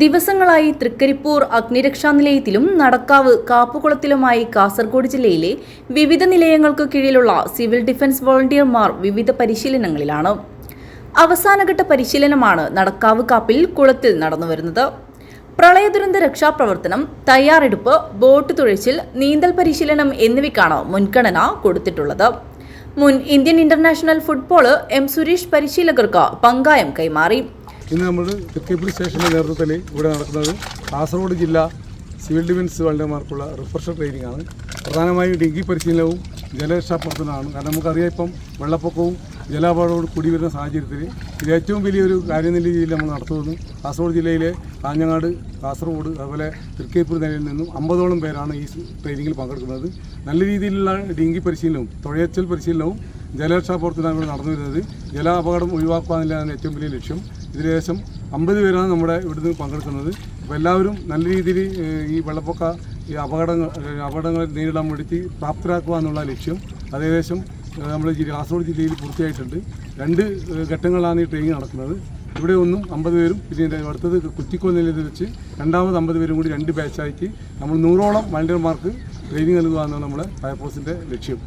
ദിവസങ്ങളായി തൃക്കരിപ്പൂർ അഗ്നിരക്ഷാ നിലയത്തിലും നടക്കാവ് കാപ്പുകുളത്തിലുമായി കാസർഗോഡ് ജില്ലയിലെ വിവിധ നിലയങ്ങൾക്ക് കീഴിലുള്ള സിവിൽ ഡിഫൻസ് വോളണ്ടിയർമാർ വിവിധ പരിശീലനങ്ങളിലാണ്. അവസാനഘട്ട പരിശീലനമാണ് നടക്കാവ് കാപ്പിൽ കുളത്തിൽ നടന്നുവരുന്നത്. പ്രളയ ദുരന്ത രക്ഷാപ്രവർത്തനം തയ്യാറെടുപ്പ് ബോട്ട് തുഴച്ചിൽ നീന്തൽ പരിശീലനം എന്നിവയ്ക്കാണ് മുൻഗണന കൊടുത്തിട്ടുള്ളത്. മുൻ Indian international football M Suresh പരിശീലകർക്ക് പങ്കായം കൈമാറി. ഇന്ന് നമ്മൾ തൃക്കേപ്പിൾ സ്റ്റേഷന്റെ നേതൃത്വത്തിൽ ഇവിടെ നടക്കുന്നത് കാസർഗോഡ് ജില്ല സിവിൽ ഡിഫൻസ് വളണ്ടിയർമാർക്കുള്ള റിഫ്രഷർ ട്രെയിനിങ് ആണ്. പ്രധാനമായും ഡെങ്കി പരിശീലനവും ജലരക്ഷാപ്രവർത്തനമാണ് കാരണം നമുക്കറിയാം ഇപ്പം വെള്ളപ്പൊക്കവും ജലാപാടവും കൂടി വരുന്ന സാഹചര്യത്തിൽ ഇത് ഏറ്റവും വലിയൊരു കാര്യം എന്ന രീതിയിൽ നമ്മൾ നടത്തുന്നു കാസർഗോഡ് ജില്ലയിലെ കാഞ്ഞങ്ങാട് കാസർഗോഡ് അതുപോലെ തൃക്കേപ്പൂർ നിലയിൽ നിന്നും അമ്പതോളം പേരാണ് ഈ ട്രെയിനിങ്ങിൽ പങ്കെടുക്കുന്നത്. നല്ല രീതിയിലുള്ള ഡിങ്കി പരിശീലനവും തുഴയച്ചൽ പരിശീലനവും ജലരക്ഷാ പ്രവർത്തനങ്ങൾ നടന്നു വരുന്നത് ജല അപകടം ഒഴിവാക്കുക എന്നുള്ളതാണ് ഏറ്റവും വലിയ ലക്ഷ്യം. ഇതിൽ അമ്പത് പേരാണ് നമ്മുടെ ഇവിടുന്ന് പങ്കെടുക്കുന്നത്. അപ്പോൾ എല്ലാവരും നല്ല രീതിയിൽ ഈ വെള്ളപ്പൊക്ക ഈ അപകടങ്ങൾ അപകടങ്ങൾ നേരിടാൻ വേണ്ടി പ്രാപ്തരാക്കുക എന്നുള്ള ലക്ഷ്യം അത് ഏഹ്, നമ്മുടെ കാസർഗോഡ് ജില്ലയിൽ പൂർത്തിയായിട്ടുണ്ട്. രണ്ട് ഘട്ടങ്ങളിലാണ് ഈ ട്രെയിനിങ് നടക്കുന്നത്. ഇവിടെ ഒന്നും അമ്പത് പേരും പിന്നെ അടുത്തത് കുറ്റിക്കോൽ നിലയത്തിൽ വെച്ച് രണ്ടാമത് അമ്പത് പേരും കൂടി രണ്ട് ബാച്ചായിട്ട് നമ്മൾ നൂറോളം വളണ്ടിയർമാർക്ക് ട്രെയിനിങ് നൽകുക എന്നാണ് നമ്മുടെ ഫയർഫോഴ്സിന്റെ ലക്ഷ്യം.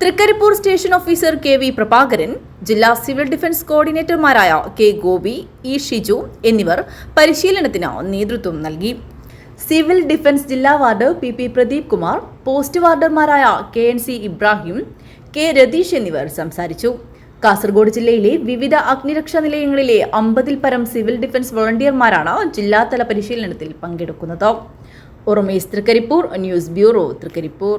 Thrikkaripur station officer K V Prabhakaran ജില്ലാ സിവിൽ ഡിഫൻസ് കോർഡിനേറ്റർമാരായ കെ ഗോപി ഇ ഷിജു എന്നിവർ പരിശീലനത്തിന് നേതൃത്വം നൽകി. സിവിൽ ഡിഫൻസ് ജില്ലാ ward P P Pradeep Kumar post വാർഡർമാരായ K N C Ibrahim K Ratheesh എന്നിവർ സംസാരിച്ചു. കാസർഗോഡ് ജില്ലയിലെ വിവിധ അഗ്നിരക്ഷാ നിലയങ്ങളിലെ അമ്പതിൽ പരം സിവിൽ ഡിഫൻസ് വോളണ്ടിയർമാരാണ് ജില്ലാതല പരിശീലനത്തിൽ പങ്കെടുക്കുന്നത്. ഉറമേസ് തൃക്കരിപ്പൂർ ന്യൂസ് ബ്യൂറോ തൃക്കരിപ്പൂർ.